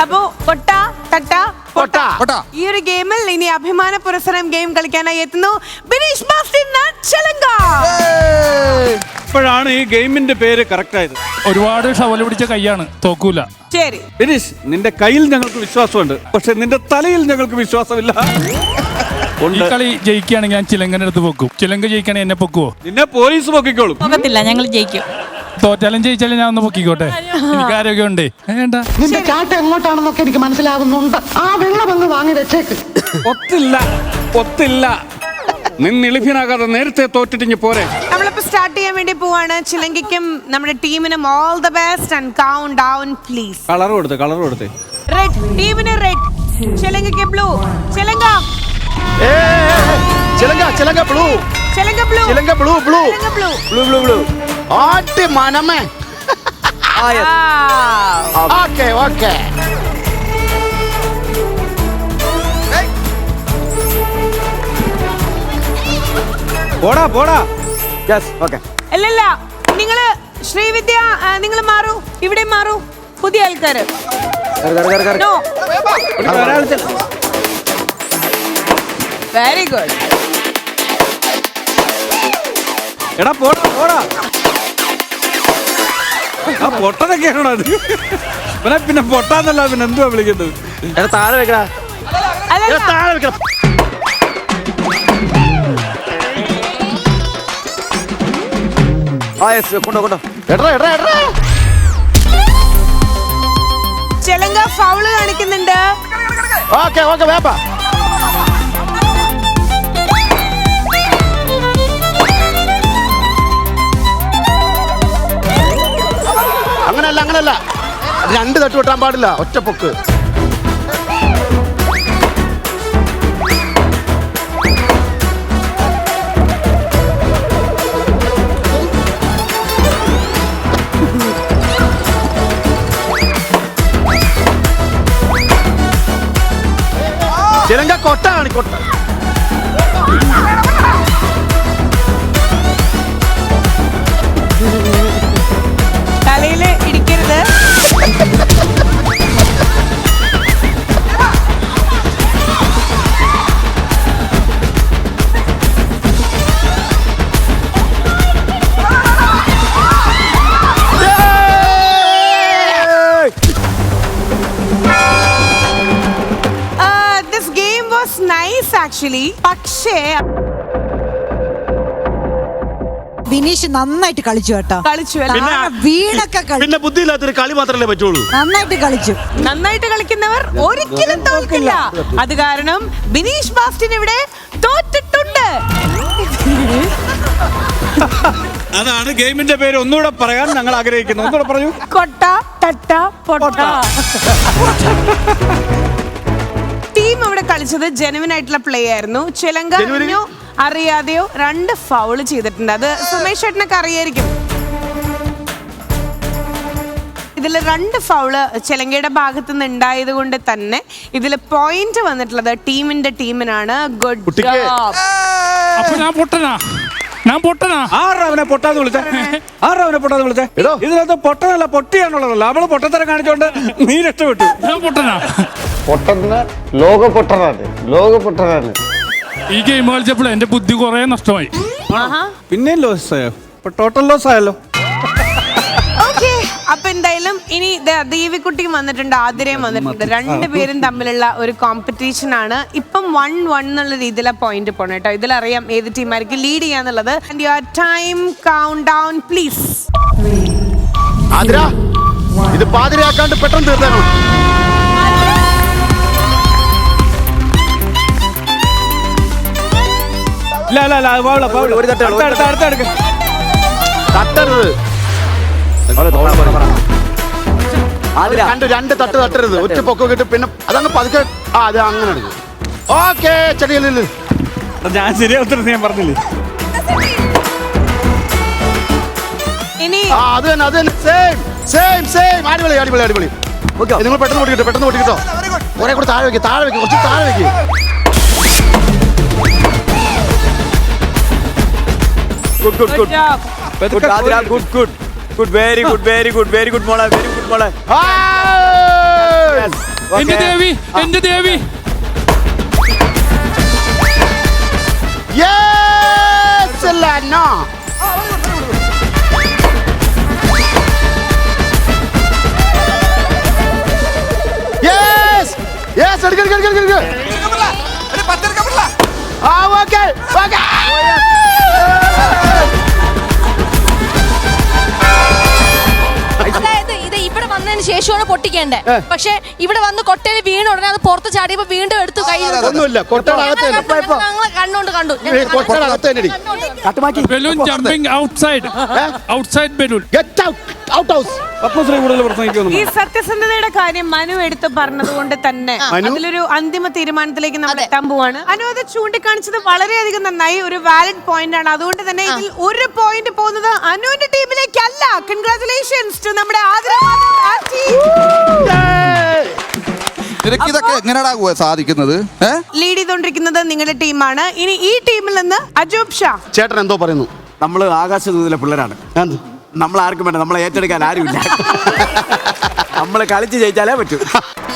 അപ്പോ തട്ട പൊട്ട. പൊട്ട. ഈ ഒരു ഗെയിമിൽ ഇനി അഭിമാന പുരസ്സരം ഗെയിം കളിക്കാനായി എത്തുന്നു ബിനീഷ് ഇപ്പോഴാണ് ഈ ഗെയിമിന്റെ പേര് കറക്റ്റ് ആയത്. ഒരുപാട് ഷവൽ പിടിച്ച കൈയാണ് തോക്കൂല. ശരി. ബിനീഷ് നിന്റെ കയ്യിൽ ഞങ്ങൾക്ക് വിശ്വാസമുണ്ട്. പക്ഷെ നിന്റെ തലയിൽ ഞങ്ങൾക്ക് വിശ്വാസമില്ല. ഈ ഉണ്ട്. കളി ജയിക്കുകയാണെങ്കിൽ ഞാൻ ചിലങ്കന്റെ അടുത്ത് പൊക്കും. ചിലങ്ക ജയിക്കുകയാണെങ്കിൽ എന്നെ പൊക്കുവോ? നിന്നെ പോലീസ് പൊക്കിക്കോളും. പോകത്തില്ല ഞങ്ങൾ ജയിക്കും. തോറ്റാലും ജയിച്ചാലും ഞാൻ ഒന്ന് പൊക്കിക്കോട്ടെ. എനിക്ക് ആരോഗ്യമുണ്ടേ. വേണ്ട നിന്റെ ചാട്ട എങ്ങോട്ടാണെന്നൊക്കെ എനിക്ക് മനസ്സിലാകുന്നുണ്ട്. ആ വെള്ളം അങ്ങ് വാങ്ങി വെച്ചേക്ക്. ഒത്തില്ല ഒത്തില്ല. നിന്നിളിഭ്യനാകാതെ നേരത്തെ തോറ്റിട്ടിഞ്ഞ് പോരെ. നമ്മളിപ്പോ സ്റ്റാർട്ട് ചെയ്യാൻ വേണ്ടി പോവാണ്. ചിലങ്കിക്കും നമ്മുടെ ടീമിനും all the best and countdown please colour കൊടുത്തേ കളർ കൊടുത്തേ. റെഡ് ടീമിന് red ചിലങ്കയ്ക്ക് blue Chilanka. Chilanka Chilanka blue Chilanka blue Chilanka blue blue blue blue blue ആട്ടി മനമേ. Okay okay. പോടാ പോടാ. യെസ് ഓക്കെ അല്ലല്ല നിങ്ങൾ ശ്രീവിദ്യ നിങ്ങൾ മാറൂ. ഇവിടെ മാറൂ. പുതിയ ആൾക്കാര്. നോ വെരി ഗുഡ് എടാ പോടാ പോടാ. ആ പൊട്ടനൊക്കെയാണോ അത്? ഇവനെ പിന്നെ പൊട്ടാന്നല്ല പിന്നെ എന്തുവാ വിളിക്കുന്നത്? എടാ താഴെ വെക്കടാ. താഴെ വെക്കണം ആ യെസ് കൊണ്ടോ കൊണ്ടോ. എടാ എടാ എടാ ചിലങ്ക ഫൗൾ കാണിക്കുന്നുണ്ട്. ഓക്കെ ഓക്കെ വേപ്പ. അങ്ങനല്ല. രണ്ട് തട്ട് വെട്ടാൻ പാടില്ല. ഒറ്റ പൊക്ക്. ചിലങ്ക കൊട്ടാണ് കൊട്ട. നൈസ് ആക്ച്വലി പക്ഷേ വിനീഷ് നന്നായിട്ട് കളിച്ചു കേട്ടോ. കളിച്ചു അല്ലേ? താഴെ വീണൊക്കെ കളി പിന്നെ ബുദ്ധിയില്ലാത്തൊരു കളി മാത്രമല്ലേ പറ്റുള്ളൂ. നന്നായിട്ട് കളിച്ചു. നന്നായിട്ട് കളിക്കുന്നവർ ഒരിക്കലും തോൽക്കില്ല. അത് കാരണം ബിനീഷ് ബാസ്റ്റിൻ ഇവിടെ തോറ്റിട്ടുണ്ട്. അതാണ് ഗെയിമിന്റെ പേര്. ഒന്നുകൂടെ പറയാൻ ഞങ്ങൾ ആഗ്രഹിക്കുന്നു. ഒന്നുകൂടെ പറയൂ. കൊട്ട തട്ട പൊട്ട. കളിച്ചത് ജെനുവിൻ ആയിട്ടുള്ള പ്ലേ ആയിരുന്നു. ചിലങ്ക? അറിഞ്ഞോ? അറിയാതെയോ? രണ്ട് ഫൗൾ ചെയ്തിട്ടുണ്ട്. അത് സുമേഷ് ചേട്ടനൊക്കെ അറിയായിരിക്കും. ഇതിൽ രണ്ട് ഫൗൾ ചിലങ്കയുടെ ഭാഗത്ത് നിന്ന് ഉണ്ടായത് കൊണ്ട് തന്നെ ഇതിൽ പോയിന്റ് വന്നിട്ടുള്ളത് ടീമിന്റെ ടീമിനാണ്. ഗുഡ് അപ്പൊ ഞാൻ പൊട്ടനാ? ഞാൻ പൊട്ടനാ? പൊട്ടാന്ന് വിളിച്ചേ. പൊട്ടാന്ന് വിളിച്ചേ. ഇതിനകത്ത് പൊട്ടനല്ല പൊട്ടിയാണുള്ളതല്ല അവൾ പൊട്ടത്തരം കാണിച്ചോണ്ട് നീ രക്ഷപ്പെട്ടു. ഞാൻ പൊട്ടനാ? പൊട്ടന് ലോക പൊട്ടനാണ് ലോക പൊട്ടനാണ് ഈ ഗെയിം കളിച്ചപ്പോൾ എന്റെ ബുദ്ധി കുറെ നഷ്ടമായി. പിന്നെ ലോസ് ആയോ? ഇപ്പൊ ടോട്ടൽ ലോസ് ആയല്ലോ. ഓക്കെ അപ്പൊ എന്തായാലും ഇനി ദേ ദേവിക്കുട്ടിയും വന്നിട്ടുണ്ട് ആതിരയും വന്നിട്ടുണ്ട്. രണ്ടുപേരും തമ്മിലുള്ള ഒരു കോമ്പറ്റീഷൻ ആണ്. ഇപ്പം വൺ വൺ എന്നുള്ള രീതിയിലെ പോയിന്റ് പോണം കേട്ടോ ഇതിലറിയാം ഏത് ടീമായിരിക്കും ലീഡ് ചെയ്യാന്നുള്ളത്. And your time countdown please Athira ഇത് പാതിരയാക്കാണ്ട് പെട്ടെന്ന് തീർത്തേക്കണം ഇല്ല ഇല്ല ഇല്ല പാവില്ല, പാവില്ല. അടുത്ത, അടുത്ത, അടുത്ത എടുക്ക്. തട്ടരുത്. രണ്ട് രണ്ട് തട്ട് തട്ടരുത്. ഒറ്റ പൊക്കം കിട്ടും. പിന്നെ അതങ്ങ് പതുക്കെ ആ അത് അങ്ങനെ എടുക്കും. ഓക്കെ ചെടിയിൽ ഞാൻ ശരിയാ ഉത്തരം ഞാൻ പറഞ്ഞില്ലേ? ആ അത് തന്നെ അത് തന്നെ. സെയിം സെയിം സെയിം അടിപൊളി അടിപൊളി അടിപൊളി. നിങ്ങൾ പെട്ടെന്ന് ഓടി കിട്ടോ പെട്ടെന്ന് ഓടി കിട്ടോ കുറെ കൂടെ താഴെ വെക്ക് താഴെ വെക്ക് കുറച്ച് താഴെ വെക്ക്. Good good good. Job. പതുക്കെ Athira good good good very good very good very good മോളെ വെരി ഗുഡ് മോളെ ആ എന്റെ ദേവി എന്റെ ദേവി Yes അല്ല no. Yes. Yes, എടുക്ക്, എടുക്ക്, എടുക്ക്, എടുക്ക്. പൊട്ടിക്കേണ്ടേ? പക്ഷെ ഇവിടെ വന്ന് കൊട്ടയിൽ വീണ ഉടനെ അത് പുറത്ത് ചാടിയപ്പോ വീണ്ടും എടുത്തു കൈ ഒന്നുമില്ല. കണ്ണോണ്ട് കണ്ടു. Balloon jumping outside outside balloon get out out house ഈ സത്യസന്ധതയുടെ കാര്യം മനു എടുത്ത് പറഞ്ഞതുകൊണ്ട് തന്നെ അതിലൊരു അന്തിമ തീരുമാനത്തിലേക്ക് നമ്മൾ എത്താൻ പോവാണ്. അനു അത് ചൂണ്ടിക്കാണിച്ചത് വളരെയധികം നന്നായി. ഒരു വാലിഡ് പോയിന്റ് ആണ്. അതുകൊണ്ട് തന്നെ ഇതിൽ ഒരു പോയിന്റ് പോകുന്നത് അനുവിന്റെ ടീമിലേക്കല്ല കൺഗ്രാറ്റുലേഷൻസ് ടു നമ്മുടെ ആതിര നിനക്ക് ഇതൊക്കെ എങ്ങനെയാടാ സാധിക്കുന്നത്? ലീഡ് ചെയ്തോണ്ടിരിക്കുന്നത് നിങ്ങളുടെ ടീമാണ്. ഇനി ഈ ടീമിൽ നിന്ന് അജൂബ് ഷാ. ചേട്ടൻ എന്തോ പറയുന്നു. നമ്മൾ ആകാശദൂതിലെ പിള്ളേരാണ്. നമ്മൾ ആർക്കും വേണ്ട നമ്മളെ ഏറ്റെടുക്കാൻ ആരുമില്ല. നമ്മൾ കളിച്ച് ജയിച്ചാലേ പറ്റൂ.